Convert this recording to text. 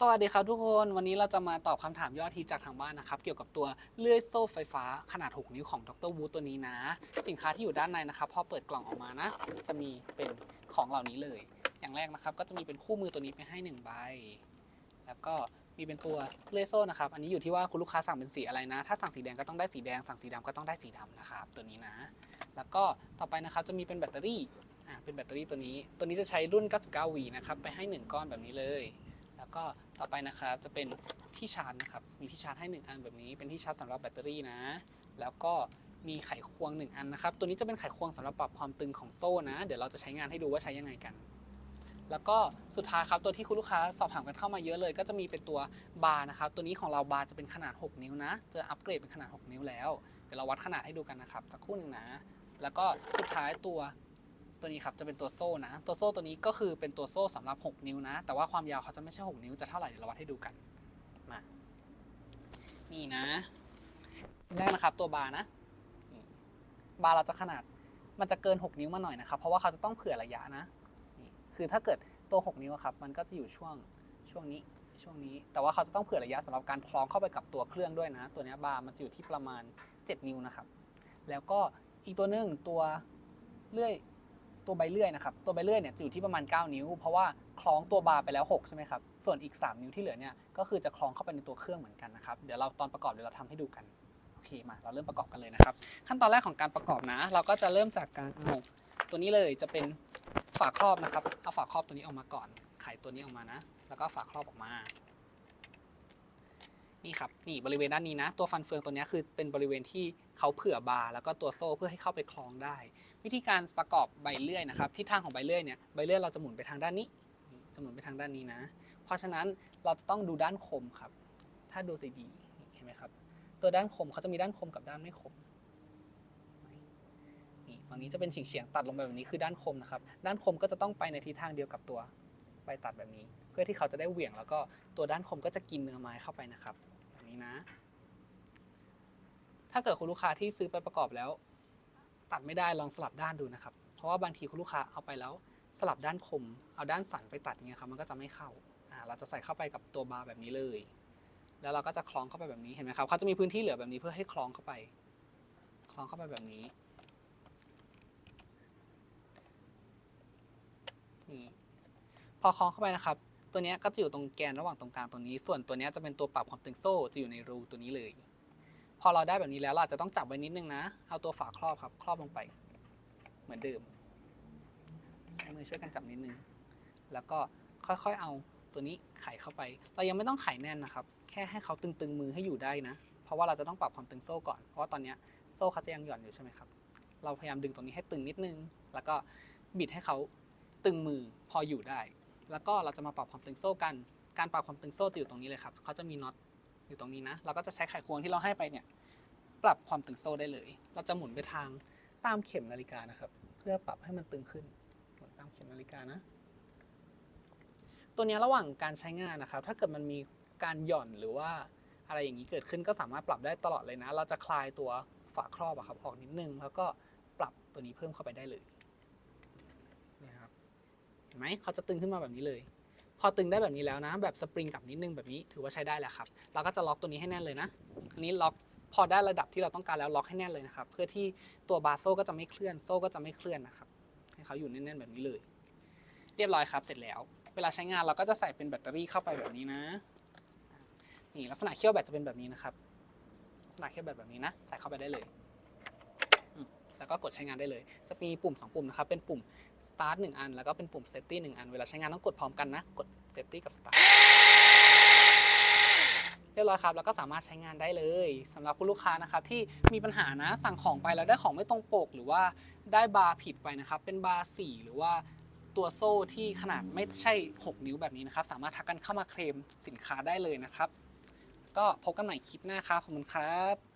สวัสดีครับทุกคนวันนี้เราจะมาตอบคำถามยอดฮิตจากทางบ้านนะครับ เกี่ยวกับตัวเลื่อยโซ่ไฟฟ้าขนาด 6 นิ้วของดรวูดตัวนี้นะ สินค้าที่อยู่ด้านในนะครับพอเปิดกล่องออกมานะ จะมีเป็นของเหล่านี้เลย อย่างแรกนะครับ ก็จะมีเป็นคู่มือตัวนี้ไปให้หนึ่งใบ แล้วก็มีเป็นตัวเลื่อยโซ่นะครับ อันนี้อยู่ที่ว่าคุณลูกค้าสั่งเป็นสีอะไรนะ ถ้าสั่งสีแดงก็ต้องได้สีแดง สั่งสีดำก็ต้องได้สีดำนะครับ ตัวนี้นะ แล้วก็ต่อไปนะครับจะมีเป็นแบตเตอรี่อ่าเป็นแบตเตอรี่ตัวนี้ ตัวนี้จะใช้รุ่น 99วีนะครับไปให้หนึ่งก้อนแบบนี้เลย แล้วก็ต่อไปนะครับจะเป็นที่ชาร์จนะครับ มีที่ชาร์จให้ 1 อันแบบนี้ เป็นที่ชาร์จสำหรับแบตเตอรี่นะ แล้วก็มีไขควง 1 อันนะครับ ตัวนี้จะเป็นไขควงสำหรับปรับความตึงของโซ่นะ เดี๋ยวเราจะใช้งานให้ดูว่าใช้ยังไงกัน แล้วก็สุดท้ายครับตัวที่คุณลูกค้าสอบถามกันเข้ามาเยอะเลย ก็จะมีเป็นตัวบาร์นะครับ ตัวนี้ของเราบาร์จะเป็นขนาด 6 นิ้วนะ จะอัปเกรดเป็นขนาด 6 นิ้วแล้ว เดี๋ยวเราวัดขนาดให้ดูกันนะครับ สักครู่หนึ่งนะ แล้วก็สุดท้ายตัว ตัวนี้ครับจะเป็นตัวโซ่นะ ตัวโซ่ตัวนี้ก็คือเป็นตัวโซ่สำหรับ 6 นิ้วนะ แต่ว่าความยาวเขาจะไม่ใช่ 6 นิ้วจะเท่าไหร่เดี๋ยวเราวัดให้ดูกันมานี่นะแรกนะครับตัวบาร์นะ บาร์เราจะขนาดมันจะเกิน 6 นิ้วมาหน่อยนะครับ เพราะว่าเขาจะต้องเผื่อระยะนะคือถ้าเกิดตัว 6 นิ้วครับ มันก็จะอยู่ช่วงช่วงนี้ช่วงนี้ แต่ว่าเขาจะต้องเผื่อระยะสำหรับการคล้องเข้าไปกับตัวเครื่องด้วยนะ ตัวนี้บาร์มันจะอยู่ที่ประมาณ 7 นิ้วนะครับ แล้วก็อีกตัวหนึ่งตัวเลื่อย ตัวใบเลื่อยนะครับ ตัวใบเลื่อยเนี่ยจะอยู่ที่ประมาณ 9 นิ้ว เพราะว่าคล้องตัวบาร์ไปแล้ว 6 ใช่ไหมครับ ส่วนอีก 3 นิ้วที่เหลือเนี่ยก็คือจะคล้องเข้าไปในตัวเครื่องเหมือนกันนะครับ เดี๋ยวเราตอนประกอบเดี๋ยวเราทำให้ดูกัน โอเคมา เราเริ่มประกอบกันเลยนะครับ ขั้นตอนแรกของการประกอบนะ เราก็จะเริ่มจากการเอาตัวนี้เลยจะเป็นฝาครอบนะครับ เอาฝาครอบตัวนี้ออกมาก่อน ไขตัวนี้ออกมานะ แล้วก็ฝาครอบออกมา นี่ครับนี่บริเวณด้านนี้นะ ตัวฟันเฟืองตัวนี้คือเป็นบริเวณที่เขาเผื่อบาร์แล้วก็ตัวโซ่เพื่อให้เข้าไปคล้องได้ วิธีการประกอบใบเลื่อยนะครับทิศทางของใบเลื่อยเนี่ยใบเลื่อยเราจะหมุนไปทางด้านนี้จะหมุนไปทางด้านนี้นะ เพราะฉะนั้นเราจะต้องดูด้านคมครับ ถ้าดูสีดีเห็นไหมครับ ตัวด้านคมเขาจะมีด้านคมกับด้านไม่คมนี่ฝั่งนี้จะเป็นเฉียงๆตัดลงไปแบบนี้คือด้านคมนะครับ ด้านคมก็จะต้องไปในทิศทางเดียวกับตัวใบตัดแบบนี้ เพื่อที่เขาจะได้เหวี่ยงแล้วก็ตัวด้านคมก็จะกินเนื้อไม้เข้าไปนะครับ นี้นะ ถ้าเกิดคุณลูกค้าที่ซื้อไปประกอบแล้ว ตัดไม่ได้ลองสลับด้านดูนะครับ เพราะว่าบางทีคุณลูกค้าเอาไปแล้วสลับด้านคม เอาด้านสันไปตัดอย่างเงี้ยครับมันก็จะไม่เข้าอ่าเราจะใส่เข้าไปกับตัวบาร์แบบนี้เลย แล้วเราก็จะคล้องเข้าไปแบบนี้เห็นไหมครับเขาจะมีพื้นที่เหลือแบบนี้เพื่อให้คล้องเข้าไป คล้องเข้าไปแบบนี้นี่พอคล้องเข้าไปนะครับ ตัวนี้ก็จะอยู่ตรงแกนระหว่างตรงกลางตัวนี้ ส่วนตัวนี้จะเป็นตัวปรับความตึงโซ่จะอยู่ในรูตัวนี้เลย พอเราได้แบบนี้แล้วเราจะต้องจับไว้นิดนึงนะ เอาตัวฝาครอบครับ ครอบลงไป เหมือนเดิม ใช้มือช่วยกันจับนิดนึง แล้วก็ค่อยๆเอาตัวนี้ไขเข้าไป เรายังไม่ต้องไขแน่นนะครับ แค่ให้เขาตึงๆมือให้อยู่ได้นะ เพราะว่าเราจะต้องปรับความตึงโซ่ก่อน เพราะว่าตอนนี้โซ่เขาจะยังหย่อนอยู่ใช่ไหมครับ เราพยายามดึงตรงนี้ให้ตึงนิดนึง แล้วก็บิดให้เขาตึงมือพออยู่ได้ แล้วก็เราจะมาปรับความตึงโซ่กัน การปรับความตึงโซ่จะอยู่ตรงนี้เลยครับเขาจะมีน็อตอยู่ตรงนี้นะ เราก็จะใช้ไขควงที่เราให้ไปเนี่ยปรับความตึงโซ่ได้เลย เราจะหมุนไปทางตามเข็มนาฬิกานะครับ เพื่อปรับให้มันตึงขึ้นหมุนตามเข็มนาฬิกานะ ตัวนี้ระหว่างการใช้งานนะครับ ถ้าเกิดมันมีการหย่อนหรือว่าอะไรอย่างนี้เกิดขึ้นก็สามารถปรับได้ตลอดเลยนะ เราจะคลายตัวฝาครอบอะครับออกนิดนึง แล้วก็ปรับตัวนี้เพิ่มเข้าไปได้เลย ห็นไหมเขาจะตึงขึ้นมาแบบนี้เลย พอตึงได้แบบนี้แล้วนะ แบบสปริงกลับนิดนึงแบบนี้ถือว่าใช้ได้แล้วครับ เราก็จะล็อกตัวนี้ให้แน่นเลยนะอันนี้ล็อกพอได้ระดับที่เราต้องการแล้วล็อกให้แน่นเลยนะครับ เพื่อที่ตัวบาร์โซ่ก็จะไม่เคลื่อนโซ่ก็จะไม่เคลื่อนนะครับให้เขาอยู่แน่นๆแบบนี้เลย เรียบร้อยครับเสร็จแล้ว เวลาใช้งานเราก็จะใส่เป็นแบตเตอรี่เข้าไปแบบนี้นะนี่ลักษณะเขี้ยวแบตจะเป็นแบบนี้นะครับลักษณะเขี้ยวแบตแบบนี้นะ ใส่เข้าไปได้เลย แล้วก็กดใช้งานได้เลย จะมีปุ่ม 2 ปุ่มนะครับ เป็นปุ่ม start 1 อัน แล้วก็เป็นปุ่ม safety 1 อัน เวลาใช้งานต้องกดพร้อมกันนะ กด safety กับ start เรียบร้อยครับ แล้วก็สามารถใช้งานได้เลยสำหรับคุณลูกค้านะครับที่มีปัญหานะสั่งของไปแล้วได้ของไม่ตรงปก หรือว่าได้บาร์ผิดไปนะครับ เป็นบาร์4หรือว่าตัวโซ่ที่ขนาดไม่ใช่ 6 นิ้วแบบนี้นะครับ สามารถทักกันเข้ามาเคลมสินค้าได้เลยนะครับ ก็พบกันใหม่คลิปหน้าครับขอบคุณครับ